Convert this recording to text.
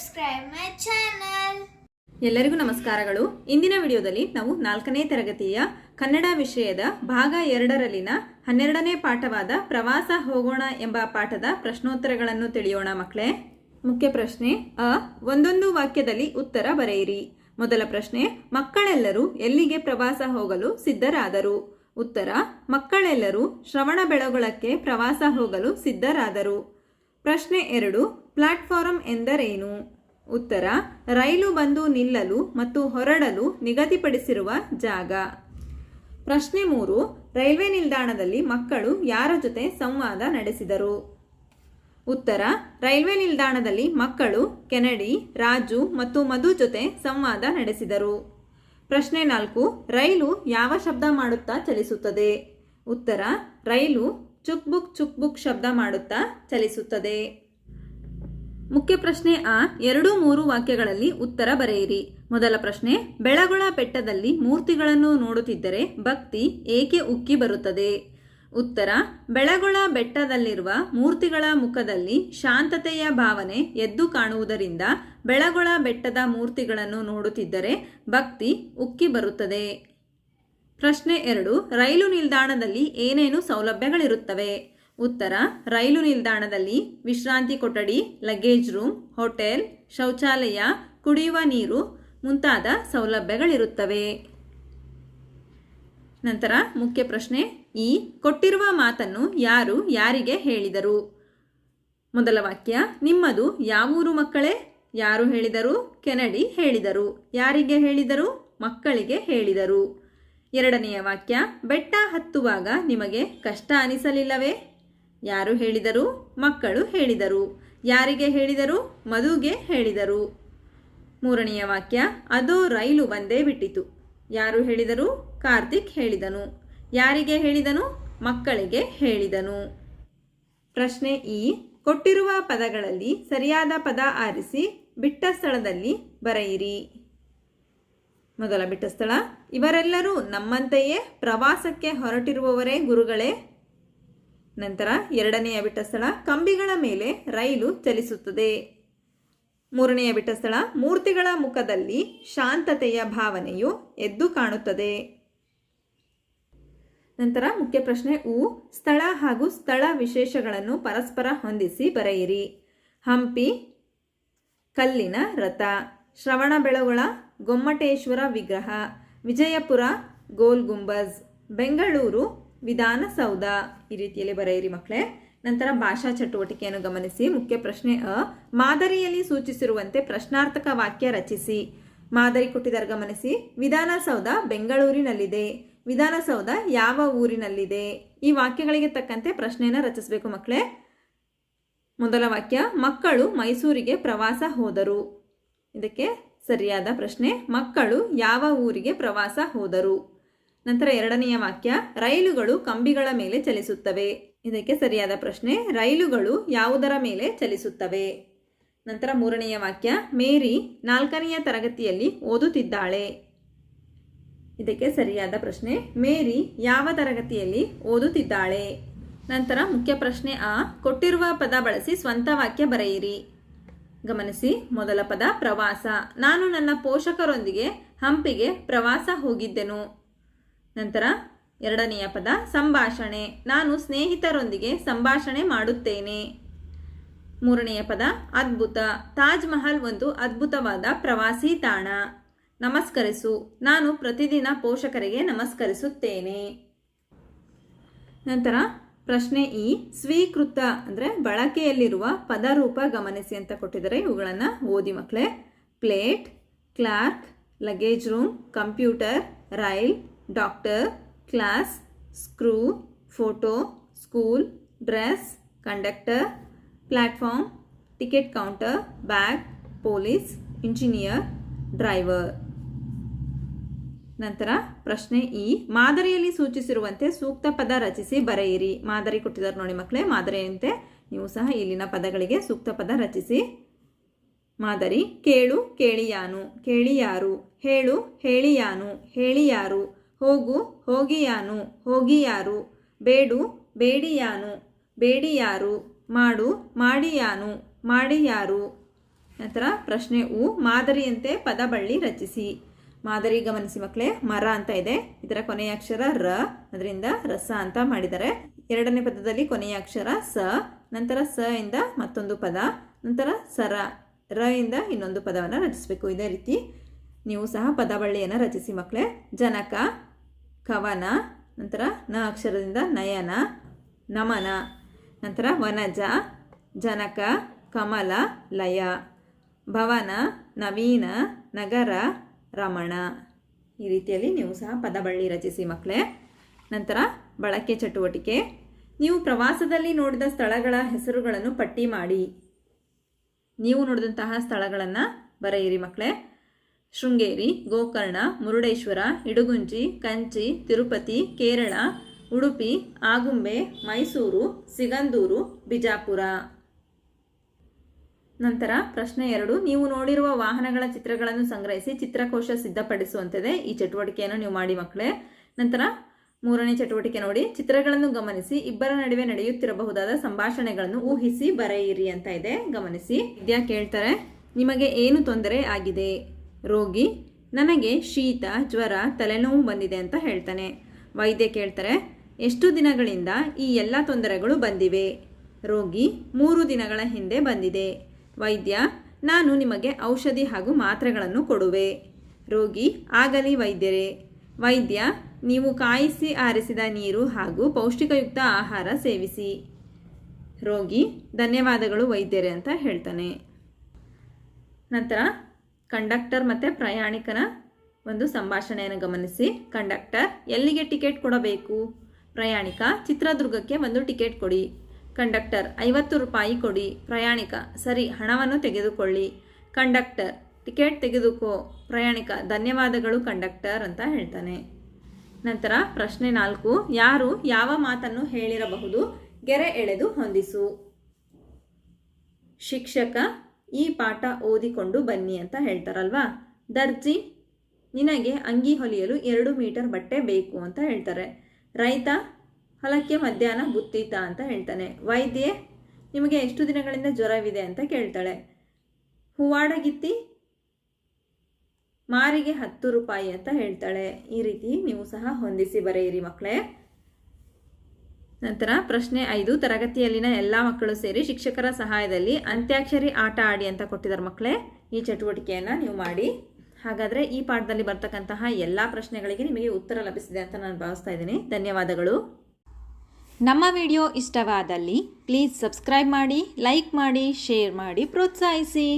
subscribe my channel ಎಲ್ಲರಿಗೂ ನಮಸ್ಕಾರಗಳು. ಇಂದಿನ ವಿಡಿಯೋದಲ್ಲಿ ನಾವು ನಾಲ್ಕನೇ ತರಗತಿಯ ಕನ್ನಡ ವಿಷಯದ ಭಾಗ ಎರಡರಲ್ಲಿನ ಹನ್ನೆರಡನೇ ಪಾಠವಾದ ಪ್ರವಾಸ ಹೋಗೋಣ ಎಂಬ ಪಾಠದ ಪ್ರಶ್ನೋತ್ತರಗಳನ್ನು ತಿಳಿಯೋಣ ಮಕ್ಕಳೇ. ಮುಖ್ಯ ಪ್ರಶ್ನೆ, ಅ, ಒಂದೊಂದು ವಾಕ್ಯದಲ್ಲಿ ಉತ್ತರ ಬರೆಯಿರಿ. ಮೊದಲ ಪ್ರಶ್ನೆ, ಮಕ್ಕಳೆಲ್ಲರೂ ಎಲ್ಲಿಗೆ ಪ್ರವಾಸ ಹೋಗಲು ಸಿದ್ಧರಾದರು? ಉತ್ತರ, ಮಕ್ಕಳೆಲ್ಲರೂ ಶ್ರವಣ ಬೆಳಗೊಳಕ್ಕೆ ಪ್ರವಾಸ ಹೋಗಲು ಸಿದ್ಧರಾದರು. ಪ್ರಶ್ನೆ ಎರಡು ಪ್ಲಾಟ್ಫಾರಂ ಎಂದರೇನು? ಉತ್ತರ, ರೈಲು ಬಂದು ನಿಲ್ಲಲು ಮತ್ತು ಹೊರಡಲು ನಿಗದಿಪಡಿಸಿರುವ ಜಾಗ. ಪ್ರಶ್ನೆ ಮೂರು, ರೈಲ್ವೆ ನಿಲ್ದಾಣದಲ್ಲಿ ಮಕ್ಕಳು ಯಾರ ಜೊತೆ ಸಂವಾದ ನಡೆಸಿದರು? ಉತ್ತರ, ರೈಲ್ವೆ ನಿಲ್ದಾಣದಲ್ಲಿ ಮಕ್ಕಳು, ಕೆನಡಿ, ರಾಜು ಮತ್ತು ಮಧು ಜೊತೆ ಸಂವಾದ ನಡೆಸಿದರು. ಪ್ರಶ್ನೆ ನಾಲ್ಕು, ರೈಲು ಯಾವ ಶಬ್ದ ಮಾಡುತ್ತಾ ಚಲಿಸುತ್ತದೆ? ಉತ್ತರ, ರೈಲು ಚುಕ್ ಬುಕ್ ಚುಕ್ ಬುಕ್ ಶಬ್ದ ಮಾಡುತ್ತಾ ಚಲಿಸುತ್ತದೆ. ಮುಖ್ಯ ಪ್ರಶ್ನೆ ಆ. ಎರಡು ಮೂರು ವಾಕ್ಯಗಳಲ್ಲಿ ಉತ್ತರ ಬರೆಯಿರಿ. ಮೊದಲ ಪ್ರಶ್ನೆ, ಬೆಳಗೊಳ ಬೆಟ್ಟದಲ್ಲಿ ಮೂರ್ತಿಗಳನ್ನು ನೋಡುತ್ತಿದ್ದರೆ ಭಕ್ತಿ ಏಕೆ ಉಕ್ಕಿ ಬರುತ್ತದೆ? ಉತ್ತರ, ಬೆಳಗೊಳ ಬೆಟ್ಟದಲ್ಲಿರುವ ಮೂರ್ತಿಗಳ ಮುಖದಲ್ಲಿ ಶಾಂತತೆಯ ಭಾವನೆ ಎದ್ದು ಕಾಣುವುದರಿಂದ ಬೆಳಗೊಳ ಬೆಟ್ಟದ ಮೂರ್ತಿಗಳನ್ನು ನೋಡುತ್ತಿದ್ದರೆ ಭಕ್ತಿ ಉಕ್ಕಿ ಬರುತ್ತದೆ. ಪ್ರಶ್ನೆ ಎರಡು, ರೈಲು ನಿಲ್ದಾಣದಲ್ಲಿ ಏನೇನು ಸೌಲಭ್ಯಗಳಿರುತ್ತವೆ? ಉತ್ತರ, ರೈಲು ನಿಲ್ದಾಣದಲ್ಲಿ ವಿಶ್ರಾಂತಿ ಕೊಠಡಿ, ಲಗೇಜ್ ರೂಮ್, ಹೋಟೆಲ್, ಶೌಚಾಲಯ, ಕುಡಿಯುವ ನೀರು ಮುಂತಾದ ಸೌಲಭ್ಯಗಳಿರುತ್ತವೆ. ನಂತರ ಮುಖ್ಯ ಪ್ರಶ್ನೆ, ಈ ಕೊಟ್ಟಿರುವ ಮಾತನ್ನು ಯಾರು ಯಾರಿಗೆ ಹೇಳಿದರು? ಮೊದಲ ವಾಕ್ಯ, ನಿಮ್ಮದು ಯಾವೂರು ಮಕ್ಕಳೇ? ಯಾರು ಹೇಳಿದರು? ಕೆನಡಿ ಹೇಳಿದರು. ಯಾರಿಗೆ ಹೇಳಿದರು? ಮಕ್ಕಳಿಗೆ ಹೇಳಿದರು. ಎರಡನೆಯ ವಾಕ್ಯ, ಬೆಟ್ಟ ಹತ್ತುವಾಗ ನಿಮಗೆ ಕಷ್ಟ ಅನಿಸಲಿಲ್ಲವೇ? ಯಾರು ಹೇಳಿದರು? ಮಕ್ಕಳು ಹೇಳಿದರು. ಯಾರಿಗೆ ಹೇಳಿದರು? ಮಧುಗೆ ಹೇಳಿದರು. ಮೂರನೆಯ ವಾಕ್ಯ, ಅದು ರೈಲು ಬಂದೇ ಬಿಟ್ಟಿತು. ಯಾರು ಹೇಳಿದರು? ಕಾರ್ತಿಕ್ ಹೇಳಿದನು. ಯಾರಿಗೆ ಹೇಳಿದನು? ಮಕ್ಕಳಿಗೆ ಹೇಳಿದನು. ಪ್ರಶ್ನೆ ಈ ಕೊಟ್ಟಿರುವ ಪದಗಳಲ್ಲಿ ಸರಿಯಾದ ಪದ ಆರಿಸಿ ಬಿಟ್ಟ ಸ್ಥಳದಲ್ಲಿ ಬರೆಯಿರಿ. ಮೊದಲ ಬಿಟ್ಟ ಸ್ಥಳ, ಇವರೆಲ್ಲರೂ ನಮ್ಮಂತೆಯೇ ಪ್ರವಾಸಕ್ಕೆ ಹೊರಟಿರುವವರೇ ಗುರುಗಳೇ ನಂತರ ಎರಡನೆಯ ಬಿಟ್ಟ ಸ್ಥಳ ಕಂಬಿಗಳ ಮೇಲೆ ರೈಲು ಚಲಿಸುತ್ತದೆ. ಮೂರನೆಯ ಬಿಟ್ಟ ಸ್ಥಳ ಮೂರ್ತಿಗಳ ಮುಖದಲ್ಲಿ ಶಾಂತತೆಯ ಭಾವನೆಯು ಎದ್ದು ಕಾಣುತ್ತದೆ. ನಂತರ ಮುಖ್ಯ ಪ್ರಶ್ನೆ ಉ ಸ್ಥಳ ಹಾಗೂ ಸ್ಥಳ ವಿಶೇಷಗಳನ್ನು ಪರಸ್ಪರ ಹೊಂದಿಸಿ ಬರೆಯಿರಿ. ಹಂಪಿ, ಕಲ್ಲಿನ ರಥ ಶ್ರವಣಬೆಳಗೊಳ ಗೊಮ್ಮಟೇಶ್ವರ ವಿಗ್ರಹ, ವಿಜಯಪುರ, ಗೋಲ್ ಗುಂಬಜ್, ಬೆಂಗಳೂರು ವಿಧಾನಸೌಧ ಈ ರೀತಿಯಲ್ಲಿ ಬರೆಯಿರಿ ಮಕ್ಕಳೇ. ನಂತರ ಭಾಷಾ ಚಟುವಟಿಕೆಯನ್ನು ಗಮನಿಸಿ. ಮುಖ್ಯ ಪ್ರಶ್ನೆ ಅ. ಮಾದರಿಯಲ್ಲಿ ಸೂಚಿಸಿರುವಂತೆ ಪ್ರಶ್ನಾರ್ಥಕ ವಾಕ್ಯ ರಚಿಸಿ. ಮಾದರಿ ಕೊಟ್ಟಿದ್ದಾರೆ ಗಮನಿಸಿ. ವಿಧಾನಸೌಧ ಬೆಂಗಳೂರಿನಲ್ಲಿದೆ. ವಿಧಾನಸೌಧ ಯಾವ ಊರಿನಲ್ಲಿದೆ? ಈ ವಾಕ್ಯಗಳಿಗೆ ತಕ್ಕಂತೆ ಪ್ರಶ್ನೆಯನ್ನು ರಚಿಸಬೇಕು ಮಕ್ಕಳೇ. ಮೊದಲ ವಾಕ್ಯ, ಮಕ್ಕಳು ಮೈಸೂರಿಗೆ ಪ್ರವಾಸ ಹೋದರು. ಇದಕ್ಕೆ ಸರಿಯಾದ ಪ್ರಶ್ನೆ, ಮಕ್ಕಳು ಯಾವ ಊರಿಗೆ ಪ್ರವಾಸ ಹೋದರು? ನಂತರ ಎರಡನೆಯ ವಾಕ್ಯ, ರೈಲುಗಳು ಕಂಬಿಗಳ ಮೇಲೆ ಚಲಿಸುತ್ತವೆ. ಇದಕ್ಕೆ ಸರಿಯಾದ ಪ್ರಶ್ನೆ, ರೈಲುಗಳು ಯಾವುದರ ಮೇಲೆ ಚಲಿಸುತ್ತವೆ? ನಂತರ ಮೂರನೆಯ ವಾಕ್ಯ, ಮೇರಿ ನಾಲ್ಕನೆಯ ತರಗತಿಯಲ್ಲಿ ಓದುತ್ತಿದ್ದಾಳೆ. ಇದಕ್ಕೆ ಸರಿಯಾದ ಪ್ರಶ್ನೆ, ಮೇರಿ ಯಾವ ತರಗತಿಯಲ್ಲಿ ಓದುತ್ತಿದ್ದಾಳೆ? ನಂತರ ಮುಖ್ಯ ಪ್ರಶ್ನೆ ಆ, ಕೊಟ್ಟಿರುವ ಪದ ಬಳಸಿ ಸ್ವಂತ ವಾಕ್ಯ ಬರೆಯಿರಿ. ಗಮನಿಸಿ, ಮೊದಲ ಪದ ಪ್ರವಾಸ. ನಾನು ನನ್ನ ಪೋಷಕರೊಂದಿಗೆ ಹಂಪಿಗೆ ಪ್ರವಾಸ ಹೋಗಿದ್ದೆನು. ನಂತರ ಎರಡನೆಯ ಪದ, ಸಂಭಾಷಣೆ. ನಾನು ಸ್ನೇಹಿತರೊಂದಿಗೆ ಸಂಭಾಷಣೆ ಮಾಡುತ್ತೇನೆ. ಮೂರನೆಯ ಪದ, ಅದ್ಭುತ. ತಾಜ್ ಮಹಲ್ ಒಂದು ಅದ್ಭುತವಾದ ಪ್ರವಾಸಿ ತಾಣ. ನಮಸ್ಕರಿಸು. ನಾನು ಪ್ರತಿದಿನ ಪೋಷಕರಿಗೆ ನಮಸ್ಕರಿಸುತ್ತೇನೆ. ನಂತರ ಪ್ರಶ್ನೆ ಈ ಸ್ವೀಕೃತ ಅಂದರೆ ಬಳಕೆಯಲ್ಲಿರುವ ಪದರೂಪ ಗಮನಿಸಿ ಅಂತ ಕೊಟ್ಟಿದ್ದಾರೆ. ಇವುಗಳನ್ನು ಓದಿ ಮಕ್ಕಳೇ plate, clerk, luggage room, computer, rail doctor, class, screw, photo, school, dress, conductor platform ticket counter, bag, police, engineer, driver. ನಂತರ ಪ್ರಶ್ನೆ ಈ ಮಾದರಿಯಲ್ಲಿ ಸೂಚಿಸಿರುವಂತೆ ಸೂಕ್ತ ಪದ ರಚಿಸಿ ಬರೆಯಿರಿ. ಮಾದರಿ ಕೊಟ್ಟಿದ್ದಾರೆ ನೋಡಿ ಮಕ್ಕಳೇ, ಮಾದರಿಯಂತೆ ನೀವು ಸಹ ಇಲ್ಲಿನ ಪದಗಳಿಗೆ ಸೂಕ್ತ ಪದ ರಚಿಸಿ. ಮಾದರಿ, ಕೇಳು, ಕೇಳಿಯಾನು, ಕೇಳಿಯಾರು, ಹೇಳು, ಹೇಳಿಯಾನು, ಹೇಳಿಯಾರು ಹೋಗು, ಹೋಗಿಯಾನು, ಹೋಗಿಯಾರು, ಬೇಡು, ಬೇಡಿಯಾನು, ಬೇಡಿಯಾರು, ಮಾಡು, ಮಾಡಿಯಾನು, ಮಾಡಿಯಾರು. ನಂತರ ಪ್ರಶ್ನೆ ಉ, ಮಾದರಿಯಂತೆ ಪದಬಳ್ಳಿ ರಚಿಸಿ. ಮಾದರಿ ಗಮನಿಸಿ ಮಕ್ಕಳೇ, ಮರ ಅಂತ ಇದೆ. ಇದರ ಕೊನೆಯ ಅಕ್ಷರ ರ, ಅದರಿಂದ ರಸ ಅಂತ ಮಾಡಿದ್ದಾರೆ ಎರಡನೇ ಪದದಲ್ಲಿ ಕೊನೆಯ ಅಕ್ಷರ ಸ, ನಂತರ ಸ ಇಂದ ಮತ್ತೊಂದು ಪದ, ನಂತರ ಸರ, ರ ಇಂದ ಇನ್ನೊಂದು ಪದವನ್ನು ರಚಿಸಬೇಕು. ಇದೇ ರೀತಿ ನೀವು ಸಹ ಪದಬಳ್ಳಿಯನ್ನು ರಚಿಸಿ ಮಕ್ಕಳೇ. ಜನಕ ಕವನ, ನಂತರ ನ ಅಕ್ಷರದಿಂದ ನಯನ, ನಮನ, ನಂತರ ವನಜ, ಜನಕ, ಕಮಲ, ಲಯ, ಭವನ, ನವೀನ, ನಗರ, ರಮಣ. ಈ ರೀತಿಯಲ್ಲಿ ನೀವು ಸಹ ಪದಬಳ್ಳಿ ರಚಿಸಿ ಮಕ್ಕಳೇ ನಂತರ ಬಳಕೆ ಚಟುವಟಿಕೆ. ನೀವು ಪ್ರವಾಸದಲ್ಲಿ ನೋಡಿದ ಸ್ಥಳಗಳ ಹೆಸರುಗಳನ್ನು ಪಟ್ಟಿ ಮಾಡಿ. ನೀವು ನೋಡಿದಂತಹ ಸ್ಥಳಗಳನ್ನು ಬರೆಯಿರಿ ಮಕ್ಕಳೇ ಶೃಂಗೇರಿ, ಗೋಕರ್ಣ, ಮುರುಡೇಶ್ವರ, ಇಡಗುಂಜಿ, ಕಂಚಿ, ತಿರುಪತಿ, ಕೇರಳ, ಉಡುಪಿ, ಆಗುಂಬೆ, ಮೈಸೂರು, ಸಿಗಂದೂರು, ಬಿಜಾಪುರ. ನಂತರ ಪ್ರಶ್ನೆ ಎರಡು. ನೀವು ನೋಡಿರುವ ವಾಹನಗಳ ಚಿತ್ರಗಳನ್ನು ಸಂಗ್ರಹಿಸಿ ಚಿತ್ರಕೋಶ ಸಿದ್ಧಪಡಿಸುವಂತಿದೆ ಈ ಚಟುವಟಿಕೆಯನ್ನು ನೀವು ಮಾಡಿ ಮಕ್ಕಳೇ. ನಂತರ ಮೂರನೇ ಚಟುವಟಿಕೆ ನೋಡಿ. ಚಿತ್ರಗಳನ್ನು ಗಮನಿಸಿ. ಇಬ್ಬರ ನಡುವೆ ನಡೆಯುತ್ತಿರಬಹುದಾದ ಸಂಭಾಷಣೆಗಳನ್ನು ಊಹಿಸಿ ಬರೆಯಿರಿ ಅಂತ ಇದೆ. ಗಮನಿಸಿ. ವಿದ್ಯಾ ಕೇಳ್ತಾರೆ. ನಿಮಗೆ ಏನು ತೊಂದರೆ ಆಗಿದೆ? ರೋಗಿ, ನನಗೆ ಶೀತ, ಜ್ವರ, ತಲೆನೋವು ಬಂದಿದೆ ಅಂತ ಹೇಳ್ತಾನೆ. ವೈದ್ಯ ಕೇಳ್ತಾರೆ, ಎಷ್ಟು ದಿನಗಳಿಂದ ಈ ಎಲ್ಲ ತೊಂದರೆಗಳು ಬಂದಿವೆ? ರೋಗಿ, ಮೂರು ದಿನಗಳ ಹಿಂದೆ ಬಂದಿದೆ. ವೈದ್ಯ, ನಾನು ನಿಮಗೆ ಔಷಧಿ ಹಾಗೂ ಮಾತ್ರೆಗಳನ್ನು ಕೊಡುವೆ. ರೋಗಿ, ಆಗಲಿ ವೈದ್ಯರೇ. ವೈದ್ಯ, ನೀವು ಕಾಯಿಸಿ ಆರಿಸಿದ ನೀರು ಹಾಗೂ ಪೌಷ್ಟಿಕಯುಕ್ತ ಆಹಾರ ಸೇವಿಸಿ. ರೋಗಿ, ಧನ್ಯವಾದಗಳು ವೈದ್ಯರೇ ಅಂತ ಹೇಳ್ತಾನೆ. ನಂತರ ಕಂಡಕ್ಟರ್ ಮತ್ತು ಪ್ರಯಾಣಿಕನ ಒಂದು ಸಂಭಾಷಣೆಯನ್ನು ಗಮನಿಸಿ. ಕಂಡಕ್ಟರ್, ಎಲ್ಲಿಗೆ ಟಿಕೆಟ್ ಕೊಡಬೇಕು? ಪ್ರಯಾಣಿಕ, ಚಿತ್ರದುರ್ಗಕ್ಕೆ ಒಂದು ಟಿಕೆಟ್ ಕೊಡಿ. ಕಂಡಕ್ಟರ್, ಐವತ್ತು ರೂಪಾಯಿ ಕೊಡಿ. ಪ್ರಯಾಣಿಕ, ಸರಿ, ಹಣವನ್ನು ತೆಗೆದುಕೊಳ್ಳಿ. ಕಂಡಕ್ಟರ್, ಟಿಕೆಟ್ ತೆಗೆದುಕೋ. ಪ್ರಯಾಣಿಕ, ಧನ್ಯವಾದಗಳು ಕಂಡಕ್ಟರ್ ಅಂತ ಹೇಳ್ತಾನೆ. ನಂತರ ಪ್ರಶ್ನೆ ನಾಲ್ಕು. ಯಾರು ಯಾವ ಮಾತನ್ನು ಹೇಳಿರಬಹುದು? ಗೆರೆ ಎಳೆದು ಹೊಂದಿಸು. ಶಿಕ್ಷಕ ಈ ಪಾಠ ಓದಿಕೊಂಡು ಬನ್ನಿ ಅಂತ ಹೇಳ್ತಾರಲ್ವಾ? ದರ್ಜಿ, ನಿನಗೆ ಅಂಗಿ ಹೊಲಿಯಲು ಎರಡು ಮೀಟರ್ ಬಟ್ಟೆ ಬೇಕು ಅಂತ ಹೇಳ್ತಾರೆ. ರೈತ, ಹೊಲಕ್ಕೆ ಮಧ್ಯಾಹ್ನ ಬುತ್ತೀತ ಅಂತ ಹೇಳ್ತಾನೆ. ವೈದ್ಯೆ, ನಿಮಗೆ ಎಷ್ಟು ದಿನಗಳಿಂದ ಜ್ವರವಿದೆ ಅಂತ ಕೇಳ್ತಾಳೆ. ಹೂವಾಡಗಿತ್ತಿ, ಮಾರಿಗೆ ಹತ್ತು ರೂಪಾಯಿ ಅಂತ ಹೇಳ್ತಾಳೆ. ಈ ರೀತಿ ನೀವು ಸಹ ಹೊಂದಿಸಿ ಬರೆಯಿರಿ ಮಕ್ಕಳೇ. ನಂತರ ಪ್ರಶ್ನೆ ಐದು, ತರಗತಿಯಲ್ಲಿನ ಎಲ್ಲ ಮಕ್ಕಳು ಸೇರಿ ಶಿಕ್ಷಕರ ಸಹಾಯದಲ್ಲಿ ಅಂತ್ಯಾಕ್ಷರಿ ಆಟ ಆಡಿ ಅಂತ ಕೊಟ್ಟಿದ್ದಾರೆ ಮಕ್ಕಳೇ. ಈ ಚಟುವಟಿಕೆಯನ್ನು ನೀವು ಮಾಡಿ. ಹಾಗಾದರೆ ಈ ಪಾಠದಲ್ಲಿ ಬರ್ತಕ್ಕಂತಹ ಎಲ್ಲ ಪ್ರಶ್ನೆಗಳಿಗೆ ನಿಮಗೆ ಉತ್ತರ ಲಭಿಸಿದೆ ಅಂತ ನಾನು ಭಾವಿಸ್ತಾ ಇದ್ದೀನಿ. ಧನ್ಯವಾದಗಳು. ನಮ್ಮ ವಿಡಿಯೋ ಇಷ್ಟವಾದಲ್ಲಿ ಪ್ಲೀಸ್ ಸಬ್ಸ್ಕ್ರೈಬ್ ಮಾಡಿ, ಲೈಕ್ ಮಾಡಿ, ಶೇರ್ ಮಾಡಿ, ಪ್ರೋತ್ಸಾಹಿಸಿ.